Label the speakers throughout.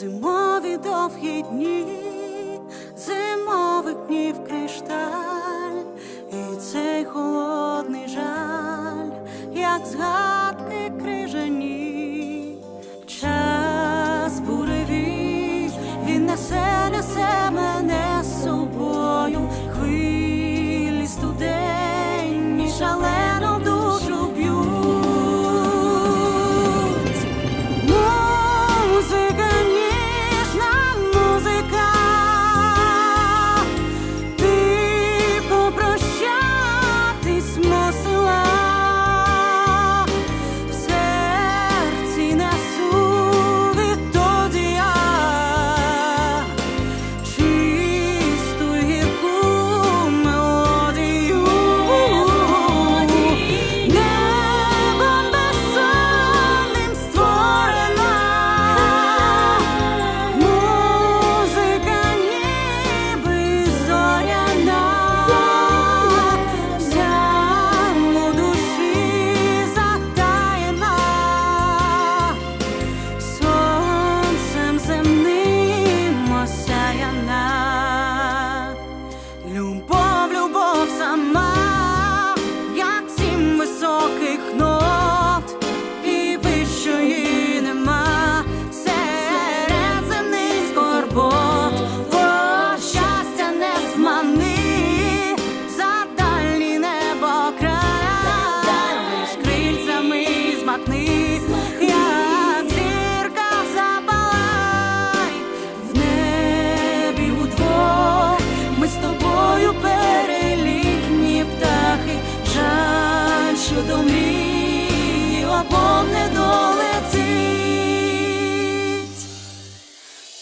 Speaker 1: зимові довгі дні, зимових днів кришталь, і цей холодний жаль, як згадь.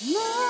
Speaker 1: Love.